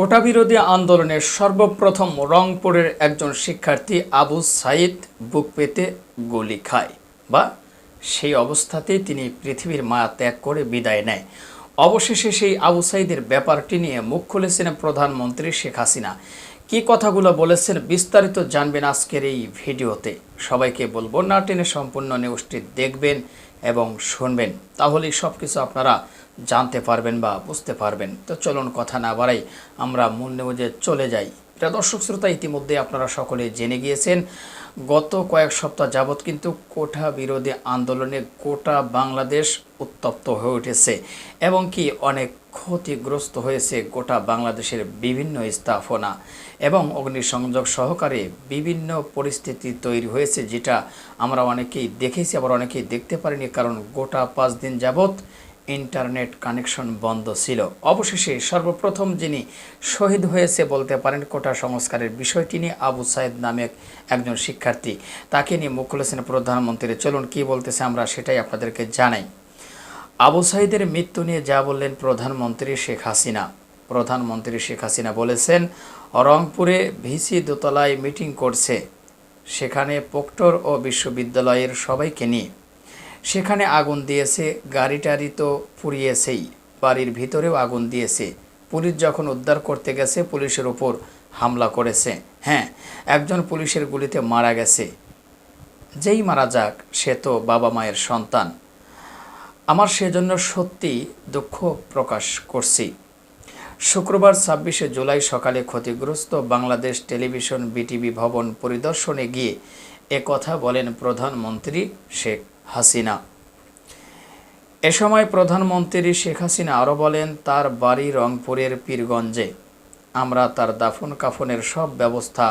কোটা বিরোধী আন্দোলনের সর্বপ্রথম রংপুরের একজন শিক্ষার্থী আবু সাইদ বুক পেতে গুলি খায় বা সেই অবস্থাতেই তিনি পৃথিবীর মায়া ত্যাগ করে বিদায় নেয়। অবশেষে সেই আবু সাইদের ব্যাপারটি নিয়ে মুখ খুলেছেন প্রধানমন্ত্রী শেখ হাসিনা। কি কথাগুলো বলেছেন বিস্তারিত জানবেন আজকের এই ভিডিওতে। সবাইকে বলব না টেনে সম্পূর্ণ নিউজটি দেখবেন এবং শুনবেন। তাহলেই সব কিছু আপনারা জানতে পারবেন বা বুঝতে পারবেন। তো চলুন কথা না বাড়াই, আমরা মূল নিউজে চলে যাই। প্রিয় দর্শক, শ্রোতা, ইতিমধ্যে আপনারা সকলে জেনে গিয়েছেন, গত কয়েক সপ্তাহ যাবৎ কিন্তু কোঠা বিরোধী আন্দোলনে গোটা বাংলাদেশ উত্তপ্ত হয়ে উঠেছে এবং কি অনেক ক্ষতিগ্রস্ত হয়েছে গোটা বাংলাদেশের বিভিন্ন স্থাপনা এবং অগ্নিসংযোগ সহকারে বিভিন্ন পরিস্থিতি তৈরি হয়েছে, যেটা আমরা অনেকেই দেখেছি, আবার অনেকেই দেখতে পারিনি, কারণ গোটা পাঁচ দিন যাবৎ ইন্টারনেট কানেকশন বন্ধ ছিল। অবশেষে সর্বপ্রথম যিনি শহীদ হয়েছে বলতে পারেন, কোটা সংস্কারের বিষয়টি নিয়ে আবু সাইদ নামে একজন শিক্ষার্থী। তাকে নিয়ে মুখ খুলেছেন প্রধানমন্ত্রী চলুন কি বলতেছে আমরা সেটাই আপনাদেরকে জানাই। আবু সাইদের মৃত্যু নিয়ে যা বললেন প্রধানমন্ত্রী শেখ হাসিনা। প্রধানমন্ত্রী শেখ হাসিনা বলেছেন, রংপুরে ভিসি দোতলায় মিটিং করছে। সেখানে পোক্টর ও বিশ্ববিদ্যালয়ের সবাইকে নিয়ে সেখানে আগুন দিয়েছে গাড়ি টাড়ি তো পুড়িয়েছেই, বাড়ির ভিতরেও আগুন দিয়েছে। পুলিশ যখন উদ্ধার করতে গেছে, পুলিশের ওপর হামলা করেছে। হ্যাঁ একজন পুলিশের গুলিতে মারা গেছে। যেই মারা যাক, সে তো বাবা মায়ের সন্তান। আমার সেজন্য সত্যি দুঃখ প্রকাশ করছি। শুক্রবার ছাব্বিশে জুলাই সকালে ক্ষতিগ্রস্ত বাংলাদেশ টেলিভিশন বিটিভি ভবন পরিদর্শনে গিয়ে কথা বলেন প্রধানমন্ত্রী শেখ হাসিনা। এ সময় প্রধানমন্ত্রী শেখ হাসিনা আরও বলেন, তার বাড়ি রংপুরের পীরগঞ্জে। আমরা তার দাফন কাফনের সব ব্যবস্থা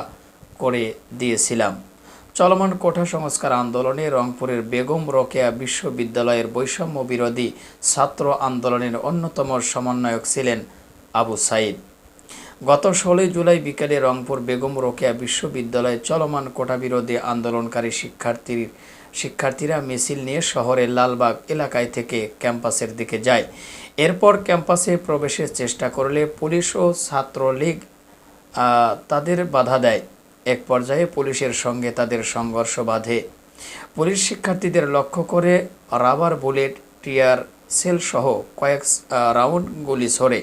করে দিয়েছিলাম। চলমান কোঠা সংস্কার আন্দোলনে রংপুরের বেগম রোকেয়া বিশ্ববিদ্যালয়ের বৈষম্য বিরোধী ছাত্র আন্দোলনের অন্যতম সমন্বয়ক ছিলেন আবু সাইদ। গত ষোলোই জুলাই বিকেলে রংপুর বেগম রোকেয়া বিশ্ববিদ্যালয়ে চলমান কোটা বিরোধী আন্দোলনকারী শিক্ষার্থীর শিক্ষার্থীরা মিছিল নিয়ে শহরের লালবাগ এলাকায় থেকে ক্যাম্পাসের দিকে যায়। এরপর ক্যাম্পাসে প্রবেশের চেষ্টা করলে পুলিশ ও ছাত্রলীগ তাদের বাধা দেয়। এক পর্যায়ে পুলিশের সঙ্গে তাদের সংঘর্ষ বাধে। পুলিশ শিক্ষার্থীদের লক্ষ্য করে রাবার বুলেট, টিয়ার, সেলসহ কয়েক রাউন্ড গুলি ছড়ে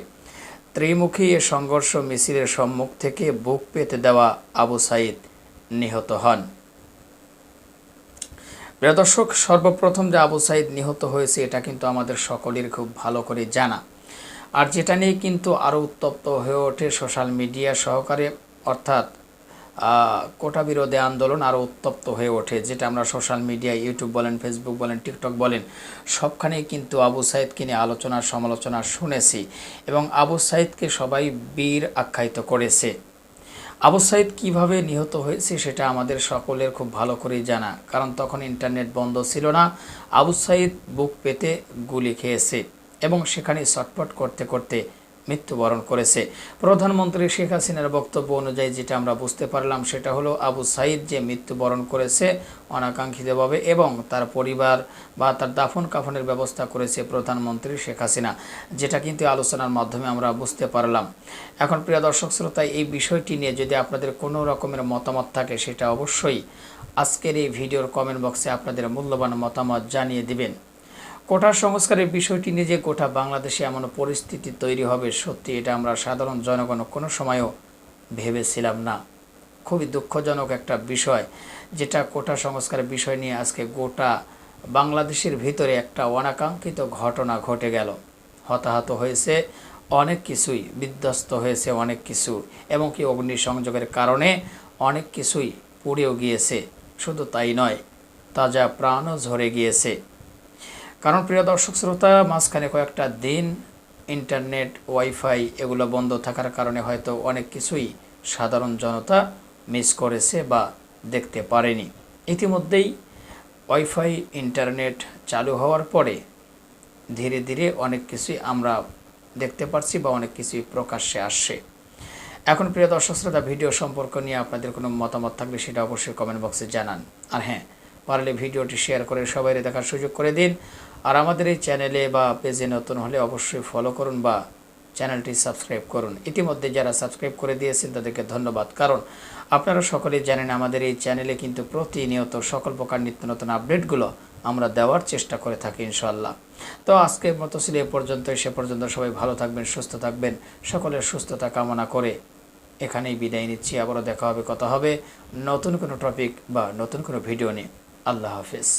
ত্রিমুখী এ সংঘর্ষ মিছিলের সম্মুখ থেকে বুক পেতে দেওয়া আবু সাইদ নিহত হন। দর্শক, সর্বপ্রথম যে আবু সাইদ নিহত হয়েছে, এটা কিন্তু আমাদের সকলের খুব ভালো করে জানা। আর যেটা নিয়ে কিন্তু আরও উত্তপ্ত হয়ে ওঠে সোশ্যাল মিডিয়া সহকারে, অর্থাৎ কোটা বিরোধী আন্দোলন আরও উত্তপ্ত হয়ে ওঠে, যেটা আমরা সোশ্যাল মিডিয়া ইউটিউব বলেন ফেসবুক বলেন টিকটক বলেন, সবখানেই কিন্তু আবু সাইদকে নিয়ে আলোচনা, সমালোচনা শুনেছি এবং আবু সাইদকে সবাই বীর আখ্যায়িত করেছে। আবু সাইদ কীভাবে নিহত হয়েছে সেটা আমাদের সকলের খুব ভালো করেই জানা, কারণ তখন ইন্টারনেট বন্ধ ছিল না, আবু সাইদ বুক পেতে গুলি খেয়েছে এবং সেখানে ছটপট করতে করতে মৃত্যুবরণ করেছে। প্রধানমন্ত্রী শেখ হাসিনার বক্তব্য অনুযায়ী যেটা আমরা বুঝতে পারলাম সেটা হলো আবু সাইদ যে মৃত্যুবরণ করেছে অনাকাঙ্ক্ষিতভাবে এবং তার পরিবার বা তার দাফন কাফনের ব্যবস্থা করেছে প্রধানমন্ত্রী শেখ হাসিনা, যেটা কিন্তু আলোচনার মাধ্যমে আমরা বুঝতে পারলাম। এখন প্রিয় দর্শক শ্রোতা, এই বিষয়টি নিয়ে যদি আপনাদের কোনো রকমের মতামত থাকে সেটা অবশ্যই আজকের এই ভিডিওর কমেন্ট বক্সে আপনাদের মূল্যবান মতামত জানিয়ে দিবেন। কোটা সংস্কারের বিষয়টি নিয়ে যে গোটা বাংলাদেশে এমন পরিস্থিতি তৈরি হবে, সত্যি এটা আমরা সাধারণ জনগণ কোনো সময়ও ভেবেছিলাম না। খুবই দুঃখজনক একটা বিষয়, যেটা কোটা সংস্কারের বিষয় নিয়ে আজকে গোটা বাংলাদেশের ভিতরে একটা অনাকাঙ্ক্ষিত ঘটনা ঘটে গেল। হতাহত হয়েছে অনেক কিছুই, বিধ্বস্ত হয়েছে অনেক কিছু এবং কি অগ্নিসংযোগের কারণে অনেক কিছুই পুড়েও গিয়েছে। শুধু তাই নয়, তাজা প্রাণও ঝরে গিয়েছে। কারণ প্রিয় দর্শক শ্রোতা, মাঝখানে কয়েকটা দিন ইন্টারনেট, ওয়াইফাই এগুলো বন্ধ থাকার কারণে হয়তো অনেক কিছুই সাধারণ জনতা মিস করেছে বা দেখতে পারেনি। ইতিমধ্যেই ওয়াইফাই ইন্টারনেট চালু হওয়ার পরে ধীরে ধীরে অনেক কিছুই আমরা দেখতে পারছি বা অনেক কিছুই প্রকাশ্যে আসছে। এখন প্রিয় দর্শক শ্রোতা, ভিডিও সম্পর্ক নিয়ে আপনাদের কোনো মতামত থাকলে সেটা অবশ্যই কমেন্ট বক্সে জানান। আর হ্যাঁ পারলে ভিডিওটি শেয়ার করে সবাই দেখার সুযোগ করে দিন। আর আমাদের এই চ্যানেলে বা পেজে নতুন হলে অবশ্যই ফলো করুন বা চ্যানেলটি সাবস্ক্রাইব করুন। ইতিমধ্যে যারা সাবস্ক্রাইব করে দিয়েছেন তাদেরকে ধন্যবাদ। কারণ আপনারা সকলেই জানেন আমাদের এই চ্যানেলে কিন্তু প্রতিনিয়ত সকল প্রকার নিত্য নতুন আপডেটগুলো আমরা দেওয়ার চেষ্টা করে থাকি ইনশাল্লাহ তো আজকের মতো ছিল এ পর্যন্ত। সে পর্যন্ত সবাই ভালো থাকবেন, সুস্থ থাকবেন। সকলের সুস্থতা কামনা করে এখানেই বিদায় নিচ্ছি। আবারও দেখা হবে, কথা হবে নতুন কোনো টপিক বা নতুন কোনো ভিডিও নিয়ে। আল্লাহ হাফিজ।